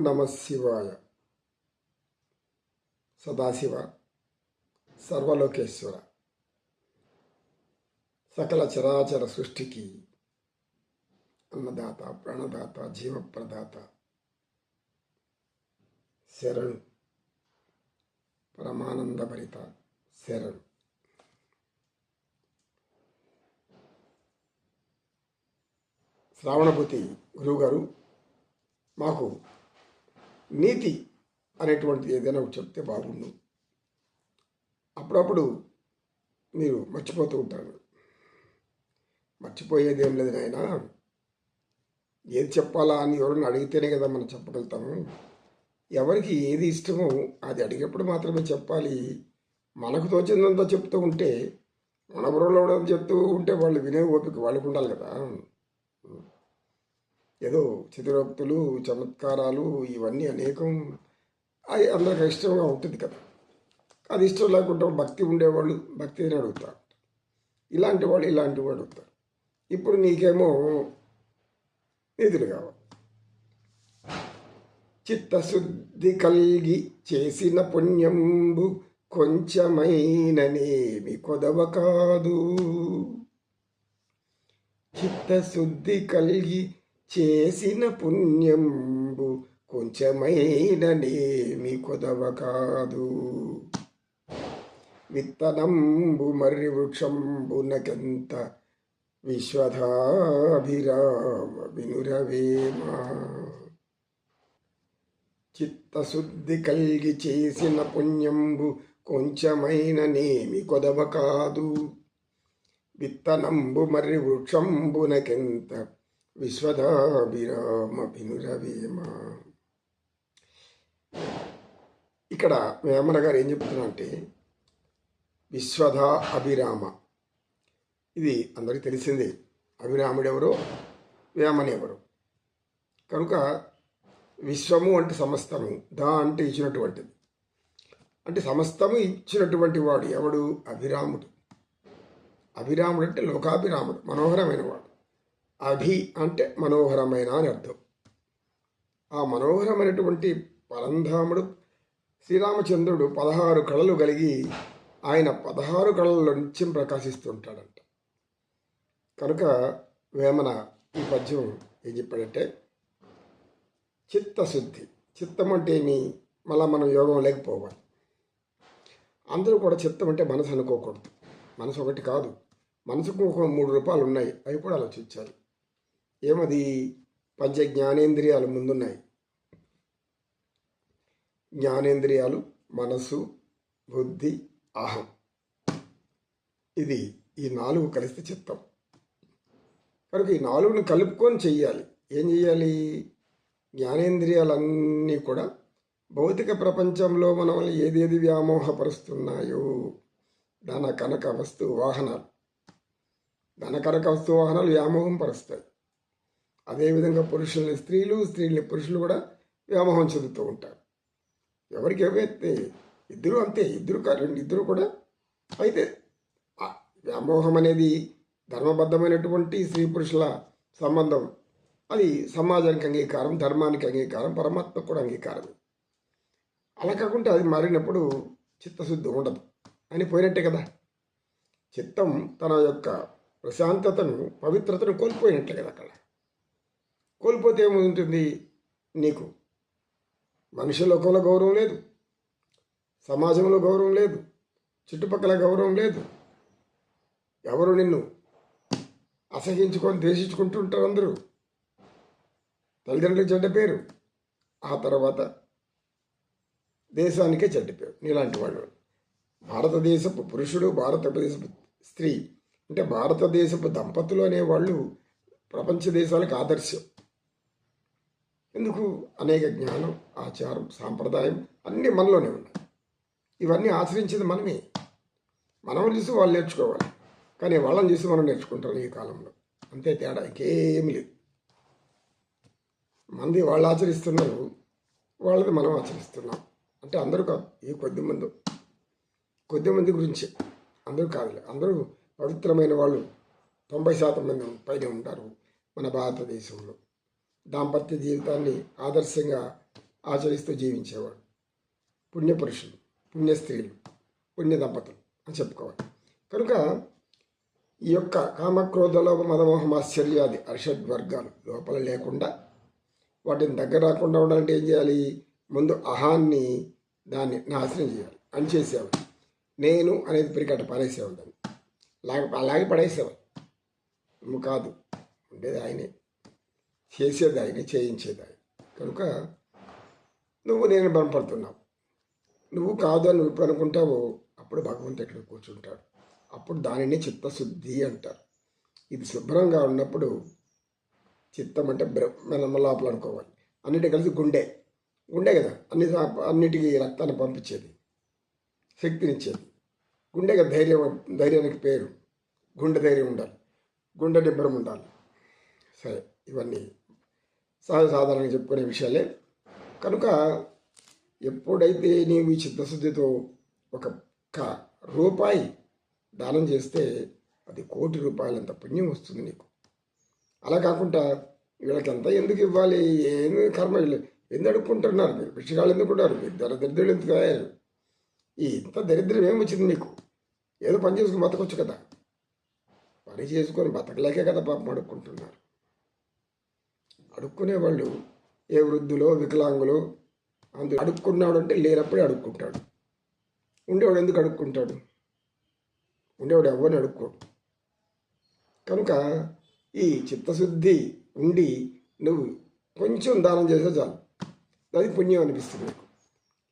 నమ శివాయ. సదాశివ సర్వలోకేశ్వర. సకల చరాచర సృష్టికి అన్నదాత ప్రాణదాత జీవప్రదాత. శరణు. పరమానందభరిత శరణు. శ్రావణభూతి గురువుగారు మాకు నీతి అనేటువంటిది ఏదైనా ఒకటి చెప్తే బాగుండు. అప్పుడప్పుడు మీరు మర్చిపోతూ ఉంటారు. మర్చిపోయేది ఏం లేదు నాయన. ఏది చెప్పాలా అని ఎవరైనా అడిగితేనే కదా మనం చెప్పగలుగుతాము. ఎవరికి ఏది ఇష్టమో అది అడిగేప్పుడు మాత్రమే చెప్పాలి. మనకు తోచిందంతా చెప్తూ ఉంటే మన బుర్రలో చెప్తూ ఉంటే వాళ్ళు వినే ఓపిక వాళ్ళకు ఉండాలి కదా. ఏదో చితిరోక్తులు చమత్కారాలు ఇవన్నీ అనేకం. అది అందరికి ఇష్టంగా ఉంటుంది కదా. అది ఇష్టం లేకుండా భక్తి ఉండేవాళ్ళు భక్తిని అడుగుతారు. ఇలాంటి వాళ్ళు ఇలాంటి వాళ్ళు అడుగుతారు. ఇప్పుడు నీకేమో నిధులు కావాలి. చిత్తశుద్ధి కలిగి చేసిన పుణ్యంబు కొంచెమైననేమి కొదవ కాదు. చిత్తశుద్ధి కలిగి చేసిన పుణ్యంబు కొంచెమైననేమి కొదవ కాదు. విత్తనంబు మర్రి వృక్షంబునకెంత విశ్వధాభిరామ వినురవేమా చిత్తశుద్ధి కలిగి చేసిన పుణ్యంబు కొంచెమైన నేమి కొదవ కాదు. విత్తనంబు మరి వృక్షంబునకెంత విశ్వదాభిరామభినురవేమ ఇక్కడ వేమన గారు ఏం చెప్తున్నా అంటే విశ్వధ అభిరామ ఇది అందరికీ తెలిసిందే. అభిరాముడు వేమనెవరు. ఎవరు కనుక విశ్వము అంటే సమస్తము దా అంటే ఇచ్చినటువంటిది. అంటే సమస్తము ఇచ్చినటువంటి వాడు ఎవడు? అభిరాముడు. అభిరాముడు అంటే లోకాభిరాముడు మనోహరమైన వాడు. అభి అంటే మనోహరమైన అని అర్థం. ఆ మనోహరమైనటువంటి పరంధాముడు శ్రీరామచంద్రుడు పదహారు కళలు కలిగి ఆయన పదహారు కళల్లో నిత్యం ప్రకాశిస్తుంటాడంట. కనుక వేమన ఈ పద్యం ఏం చెప్పాడంటే చిత్తశుద్ధి. చిత్తం అంటే ఏమి? మళ్ళీ మనం యోగం లేకపోవాలి. అందరూ కూడా చిత్తం అంటే మనసు అనుకోకూడదు. మనసు ఒకటి కాదు. మనసుకు ఒక మూడు రూపాయలు ఉన్నాయి. అవి కూడా ఆలోచించాలి. ఏమది? పంచ జ్ఞానేంద్రియాలు ముందున్నాయి. జ్ఞానేంద్రియాలు మనసు బుద్ధి అహం. ఇది ఈ నాలుగు కలిస్తే చిత్తం. కనుక ఈ నాలుగును కలుపుకొని చెయ్యాలి. ఏం చెయ్యాలి? జ్ఞానేంద్రియాలన్నీ కూడా భౌతిక ప్రపంచంలో మనల్ని ఏదేది వ్యామోహపరుస్తున్నాయో? ధన కనక వస్తు వాహనాలు. ధన కనక వస్తు వాహనాలు వ్యామోహం పరుస్తాయి. అదేవిధంగా పురుషుల్ని స్త్రీలు స్త్రీల్ని పురుషులు కూడా వ్యామోహం చెందుతూ ఉంటారు. ఎవరికి ఏవైతే ఇద్దరు అంతే ఇద్దరు రెండు ఇద్దరు కూడా అయితే వ్యామోహం అనేది ధర్మబద్ధమైనటువంటి స్త్రీ పురుషుల సంబంధం. అది సమాజానికి అంగీకారం ధర్మానికి అంగీకారం పరమాత్మకు కూడా అంగీకారం. అలా కాకుండా అది మారినప్పుడు చిత్తశుద్ధి ఉండదు. అని పోయినట్టే కదా. చిత్తం తన యొక్క ప్రశాంతతను పవిత్రతను కోల్పోయినట్లే కదా అక్కడ. కోల్పోతే ఏముంటుంది నీకు? మనిషి లోకంలో గౌరవం లేదు. సమాజంలో గౌరవం లేదు. చుట్టుపక్కల గౌరవం లేదు. ఎవరు నిన్ను అసహించుకొని ద్వేషించుకుంటూ ఉంటారు అందరూ? తల్లిదండ్రులకు చెడ్డ పేరు ఆ తర్వాత దేశానికే చెడ్డ పేరు. నీలాంటి వాళ్ళు. భారతదేశపు పురుషుడు భారతదేశపు స్త్రీ. అంటే భారతదేశపు దంపతులు అనేవాళ్ళు ప్రపంచ దేశాలకు ఆదర్శం. ఎందుకు? అనేక జ్ఞానం ఆచారం సాంప్రదాయం అన్నీ మనలోనే ఉన్నాయి. ఇవన్నీ ఆచరించేది మనమే. మనం చూసి వాళ్ళు నేర్చుకోవాలి. కానీ వాళ్ళని చూసి మనం నేర్చుకుంటారు ఈ కాలంలో. అంతే తేడా ఇంకేమి లేదు. మంది వాళ్ళు ఆచరిస్తున్నారు వాళ్ళది మనం ఆచరిస్తున్నాం. అంటే అందరూ కాదు ఈ కొద్ది మంది. కొద్ది మంది గురించి. అందరూ కాదులే. అందరూ పవిత్రమైన వాళ్ళు. తొంభై శాతం మంది పైన ఉంటారు మన భారతదేశంలో. దాంపత్య జీవితాన్ని ఆదర్శంగా ఆచరిస్తూ జీవించేవాడు. పుణ్యపురుషులు పుణ్య స్త్రీలు పుణ్య దంపతులు అని చెప్పుకోవాలి. కనుక ఈ యొక్క కామక్రోధలో మదమోహమాశ్చర్యాది అర్షద్ వర్గాలు. లోపల లేకుండా వాటిని దగ్గర రాకుండా ఉండాలంటే ఏం చేయాలి? ముందు అహాన్ని దాన్ని నాశనం చేయాలి. అని చేసేవాడు నేను అనేది పిరికట్ట పడేసేవాడు దాన్ని. అలాగే అలాగే పడేసేవాడు. కాదు. ఉండేది ఆయనే. చేసేది ఆయనే చేయించేది ఆయన కనుక నువ్వు నేను బలపడుతున్నావు నువ్వు కాదు అని నువ్వు అనుకుంటావు అప్పుడు భగవంతుడు ఎక్కడ కూర్చుంటాడు. అప్పుడు దానిని చిత్తశుద్ధి అంటారు. ఇది శుభ్రంగా ఉన్నప్పుడు చిత్తం అంటే బ్రహ్మ లోపల అనుకోవాలి. అన్నిటి కలిసి గుండె. గుండె కదా అన్ని అన్నిటికీ రక్తాన్ని పంపించేది. శక్తినిచ్చేది. గుండె కదా ధైర్యం ధైర్యానికి పేరు. గుండె ధైర్యం ఉండాలి. గుండె నిబ్బరం ఉండాలి. సరే ఇవన్నీ సహజ సాధారణంగా చెప్పుకునే విషయాలే. కనుక ఎప్పుడైతే నీవు ఈ చిత్తశుద్ధితో ఒక రూపాయి దానం చేస్తే అది కోటి రూపాయలంత పుణ్యం వస్తుంది నీకు. అలా కాకుండా వీళ్ళకి ఎంత ఎందుకు ఇవ్వాలి? ఏం కర్మ వీళ్ళు ఎందుకు అడుక్కుంటున్నారు మీరు? పిచ్చిగాళ్ళు ఎందుకుంటారు ఉన్నారు ధర దరిద్రులు ఎందుకు అయ్యారు? ఈ ఇంత దరిద్రం ఏమి వచ్చింది మీకు ఏదో పని చేసుకుని బతకొచ్చు కదా. పని చేసుకొని బతకలేకే కదా పాపం అడుక్కుంటున్నారు. అడుక్కునే వాళ్ళు ఏ వృద్ధులో వికలాంగులు అందు అడుక్కున్నాడు అంటే లేనప్పుడే అడుక్కుంటాడు. ఉండేవాడు ఎందుకు అడుక్కుంటాడు? ఉండేవాడు ఎవరిని అడుక్కోడు. కనుక ఈ చిత్తశుద్ధి ఉండి నువ్వు కొంచెం దానం చేస్తే చాలు. అది పుణ్యం అనిపిస్తుంది నీకు.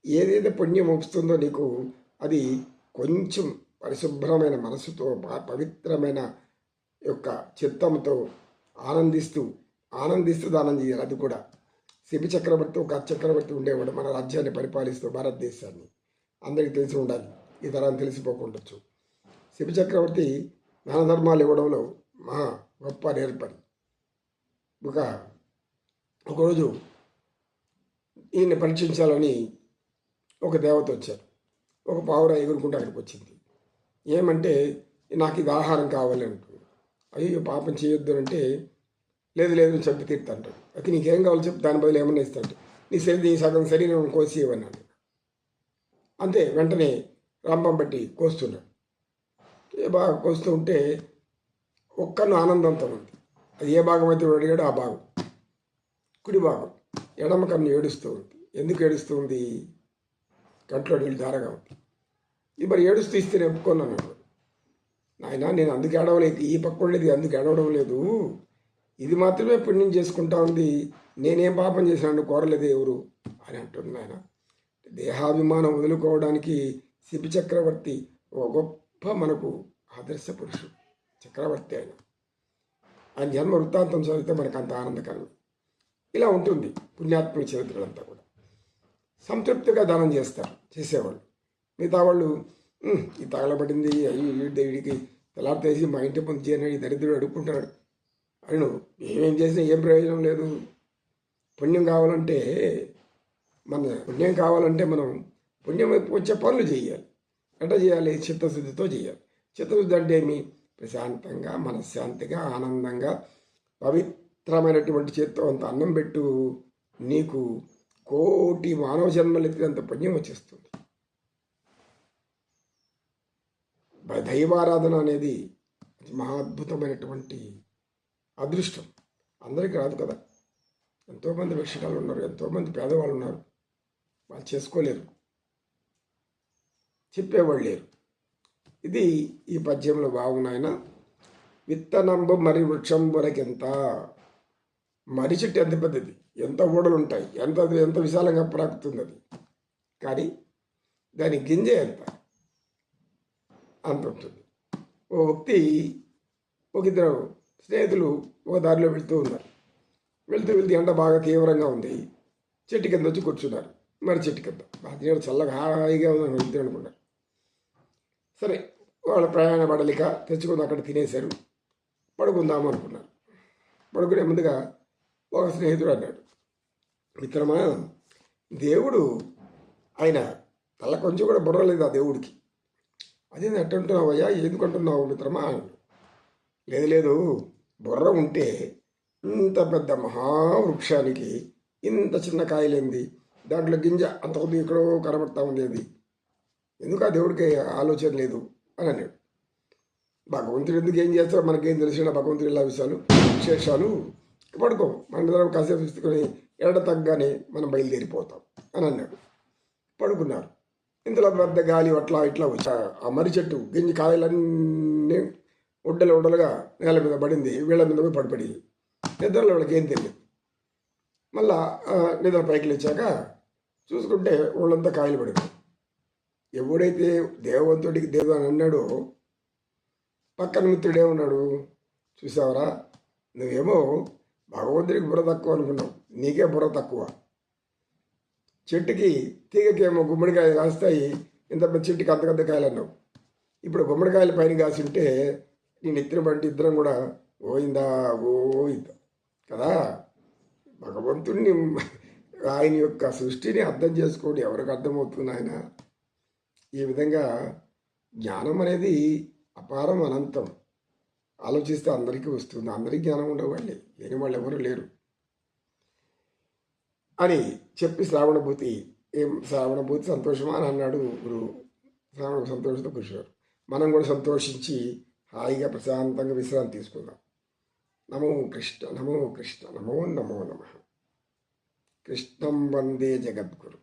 ఏదైతే పుణ్యం వస్తుందో నీకు అది కొంచెం పరిశుభ్రమైన మనసుతో పవిత్రమైన యొక్క చిత్తంతో ఆనందిస్తూ ఆనందిస్తూ దానం చేయాలి. అది కూడా. శిబి చక్రవర్తి ఒక చక్రవర్తి ఉండేవాడు మన రాజ్యాన్ని పరిపాలిస్తూ భారతదేశాన్ని. అందరికీ తెలిసి ఉండాలి. ఈ తరం తెలిసిపోకుండొచ్చు. శిబి చక్రవర్తి దాన ధర్మాలు ఇవ్వడంలో మహా గొప్ప నేర్పరి. ఒక ఒకరోజు ఈయన్ని పరీక్షించాలని ఒక దేవత వచ్చారు. ఒక పావుర ఎగురుకుంటూ అక్కడికి వచ్చింది ఏమంటే నాకు ఇది ఆహారం కావాలి అంటుంది. అయ్యో పాపం చేయొద్దు అంటే లేదు లేదు నేను చంపి తీరుతాంటాడు అయితే నీకేం కావాలో చెప్పి దాని బదులు ఏమన్నా ఇస్తాడు. నీ శరీరం నీ సగం శరీరం కోసి ఇవ్వన్నాడు అంతే వెంటనే రాంబం బట్టి కోస్తున్నాడు. ఏ బాగా కోస్తూ ఉంటే ఒక్కను ఆనందంతో ఉంది. అది ఏ భాగం అయితే అడిగాడో ఆ భాగం. కుడి భాగం. ఎడమ కన్ను ఏడుస్తూ ఉంది. ఎందుకు ఏడుస్తూ ఉంది? కంట్లో నీళ్ళు ధారగా ఉంది. ఇది మరి ఏడుస్తూ ఇస్తే నేను ఒప్పుకున్నాను నాయన నేను అందుకు ఏడవలేదు. ఈ పక్క లేదు అందుకు ఏడవడం లేదు. ఇది మాత్రమే పుణ్యం చేసుకుంటా ఉంది. నేనేం పాపం చేశాను కోరలేదు ఎవరు అని అంటుంది ఆయన. దేహాభిమానం వదులుకోవడానికి శిపి చక్రవర్తి ఒక గొప్ప మనకు ఆదర్శ పురుషుడు. చక్రవర్తి ఆయన. ఆయన జన్మ వృత్తాంతం చదివితే మనకు అంత ఆనందకరం. ఇలా ఉంటుంది పుణ్యాత్మక చరిత్రలంతా కూడా. సంతృప్తిగా దానం చేస్తారు చేసేవాళ్ళు. మిగతా వాళ్ళు ఈ తగలబడింది అయ్యి వీడి వీడికి తెల్లారితేసి మా ఇంటి ముందు చేయని దరిద్రుడు అడుక్కుంటున్నాడు. అని ఏమేం చేసినా ఏం ప్రయోజనం లేదు. పుణ్యం కావాలంటే మన పుణ్యం కావాలంటే మనం పుణ్యం వచ్చే పనులు చేయాలి. ఎట్లా చేయాలి? చిత్తశుద్ధితో చేయాలి. చిత్తశుద్ధి అంటే ఏమి? ప్రశాంతంగా మనశ్శాంతిగా ఆనందంగా పవిత్రమైనటువంటి చేత్తో అంత అన్నం పెట్టు. నీకు కోటి మానవ జన్మలు ఎత్తినంత పుణ్యం వచ్చేస్తుంది. దైవారాధన అనేది మహా అద్భుతమైనటువంటి అదృష్టం. అందరికీ రాదు కదా. ఎంతోమంది భిక్షకాలు ఉన్నారు ఎంతోమంది పేదవాళ్ళు ఉన్నారు. వాళ్ళు చేసుకోలేరు. చెప్పేవాళ్ళు లేరు. ఇది ఈ పద్యంలో బాగున్నాయన విత్తనంబు మరి వృక్షం వరకెంత మర్రి చెట్టు ఎంత పెద్దది? ఎంత ఊడలు ఉంటాయి? ఎంత ఎంత విశాలంగా ప్రాకుతుంది అది కానీ దాని గింజ ఎంత? అంత ఉంటుంది. ఓ వ్యక్తి ఒక ఇద్దరు స్నేహితులు ఒక దారిలో వెళ్తూ ఉన్నారు. వెళ్తూ వెళ్తూ ఎండ బాగా తీవ్రంగా ఉంది. చెట్టు కింద వచ్చి కూర్చున్నారు. మరి చెట్టు కింద. బాగా చల్లగా హాయిగా ఉందని వెళ్తూ అనుకున్నారు. సరే వాళ్ళ ప్రయాణ పడలిక తెచ్చుకుని అక్కడ తినేశారు. పడుకుందాము అనుకున్నారు. పడుకునే ముందుగా ఒక స్నేహితుడు అన్నాడు. మిత్రమా దేవుడు ఆయన తల కొంచెం కూడా బుర్ర లేదు ఆ దేవుడికి. అదే ఎట్టంటున్నావు అయ్యా ఎందుకు అంటున్నావు మిత్రమా లేదు లేదు. బుర్ర ఉంటే ఇంత పెద్ద మహావృక్షానికి ఇంత చిన్న కాయలేంది? దాంట్లో గింజ అంత కొద్ది ఎక్కడో కనబడతా ఉంది అది ఎందుకు ఆ దేవుడికి ఆలోచన లేదు? అని అన్నాడు. భగవంతుడు ఎందుకు ఏం చేస్తారో మనకేం తెలిసిన భగవంతుడు ఇలా విషయాలు విశేషాలు పడుకో. మనందరం కాసేపు తీసుకొని ఎడ తగ్గానే మనం బయలుదేరిపోతాం అని అన్నాడు. పడుకున్నారు. ఇంతలో పెద్ద గాలి అట్లా ఇట్లా వచ్చా ఆ మర్రి చెట్టు గింజ కాయలన్నీ ఉండలు ఉండలుగా నేల మీద పడింది వీళ్ళ మీద పోయి పడిపడి. నిద్రలో వాళ్ళకి ఏం తెలియదు. మళ్ళా నిద్ర పైకి లేచాక చూసుకుంటే వాళ్ళంతా కాయలు పడింది ఎవడైతే దేవవంతుడికి దేవు అని అన్నాడో పక్కన మిత్రుడు ఏమన్నాడు? చూసావరా నువ్వేమో భగవంతుడికి బుర్ర తక్కువ అనుకున్నావు. నీకే బుర్ర తక్కువ. చెట్టుకి తీగకేమో గుమ్మడికాయలు కాస్తాయి ఇంత పెద్ద చెట్టుకి అంత కాయలు అన్నావు. ఇప్పుడు గుమ్మడికాయల పైన కాసి ఉంటే నేను ఎత్తిన బట్టి ఇద్దరం కూడా ఓయిందా గోయిందా కదా? భగవంతుడిని ఆయన యొక్క సృష్టిని అర్థం చేసుకోండి ఎవరికి అర్థమవుతుంది ఆయన? ఈ విధంగా జ్ఞానం అనేది అపారం అనంతం. ఆలోచిస్తే అందరికీ వస్తుంది. అందరికీ జ్ఞానం ఉండవండి. లేని వాళ్ళు ఎవరు లేరు. అని చెప్పి శ్రావణభూతి ఏం శ్రావణభూతి సంతోషమా అని అన్నాడు గురువు. శ్రావణ సంతోషంతో కూర్చున్నారు. మనం కూడా సంతోషించి హాయిగా ప్రశాంతంగా విశ్రాంతి తీసుకుందాం. నమో కృష్ణ నమో కృష్ణ నమో నమో నమ. కృష్ణం వందే జగద్గురు.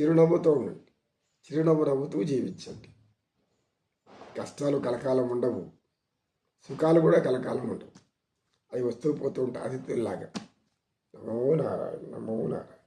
చిరునవ్వుతో ఉండండి. చిరునవ్వు నవ్వుతూ జీవించండి. కష్టాలు కలకాలం ఉండవు. సుఖాలు కూడా కలకాలం ఉండవు. అవి వస్తూ పోతూ ఉంటాయి అతిథుల్లాగా నమో నారాయణ నమో నారాయణ.